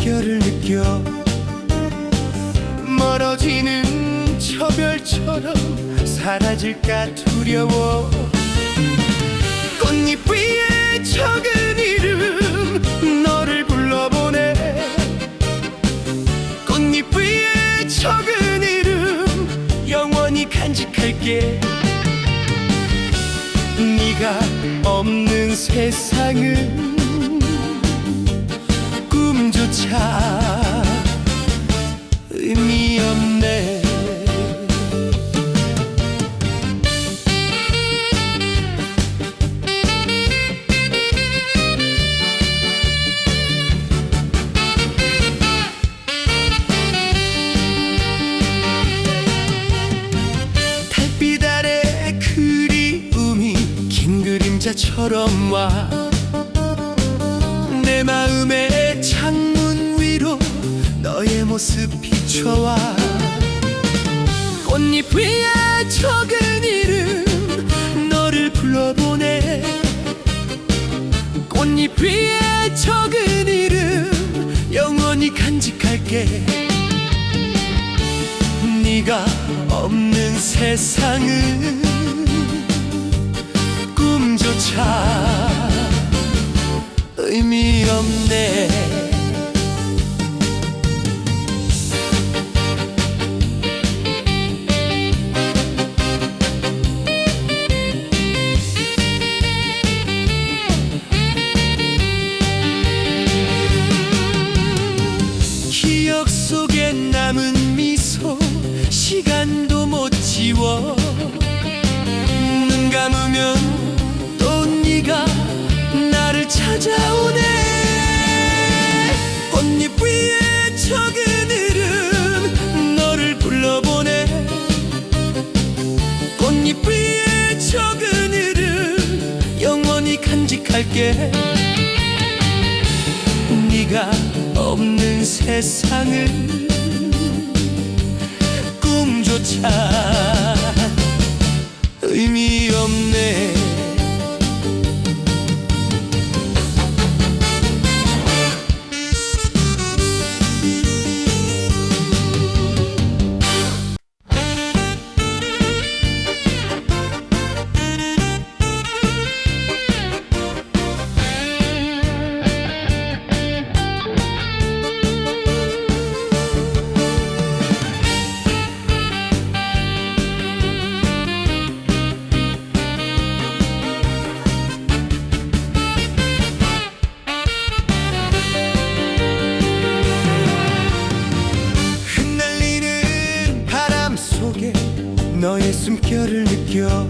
숨결을 느껴 멀어지는 저 별처럼 사라질까 두려워. 꽃잎 위에 적은 이름 너를 불러보내. 꽃잎 위에 적은 이름 영원히 간직할게. 네가 없는 세상은 조차 의미 없네. 달빛 아래 그리움이 긴 그림자처럼 와. 내 위로 너의 모습 비춰와 꽃잎 위에 적은 이름 너를 불러보내. 꽃잎 위에 적은 이름 영원히 간직할게. 네가 없는 세상은 꿈조차 의미 없네 시간도 못 지워. 눈 감으면 또 네가 나를 찾아오네. 꽃잎 위에 적은 이름 너를 불러보내 꽃잎 위에 적은 이름 영원히 간직할게. 네가 없는 세상은 꿈 조차. 의미 없네 숨결을 느껴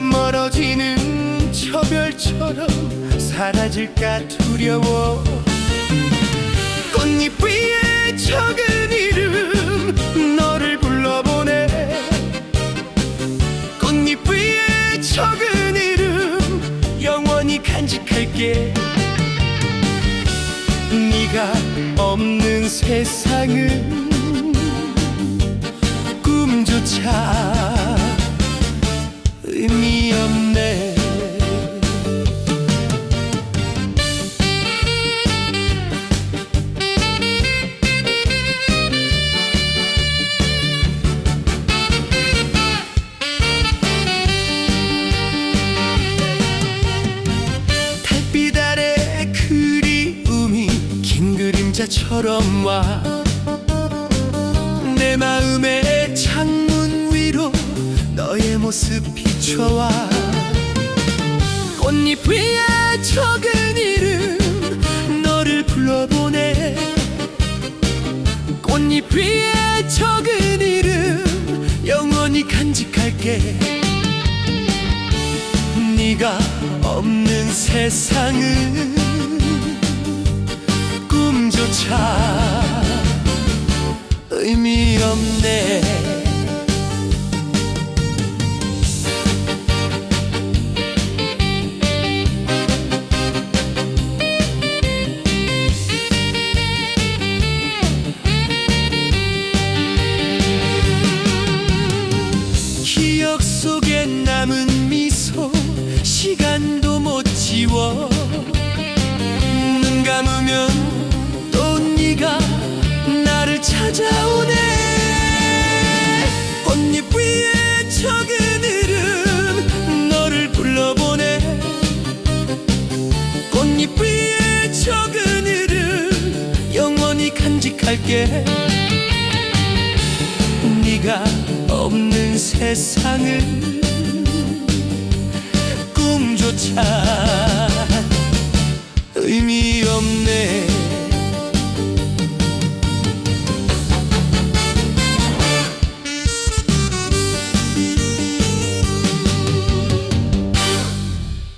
멀어지는 저 별처럼 사라질까 두려워. 꽃잎 위에 적은 이름 너를 불러보내. 꽃잎 위에 적은 이름 영원히 간직할게. 네가 없는 세상은 꿈조차 의미 없네. 달빛 아래 그리움이 긴 그림자처럼 와. 내 위로 너의 모습 비춰와 꽃잎 위에 적은 이름 너를 불러보내. 꽃잎 위에 적은 이름 영원히 간직할게. 네가 없는 세상은 꿈조차 의미 없네 시간도 못 지워. 눈 감으면 또 네가 나를 찾아오네. 꽃잎 위에 적은 이름 너를 불러보네. 꽃잎 위에 적은 이름 영원히 간직할게. 네가 없는 세상을 조차 의미 없네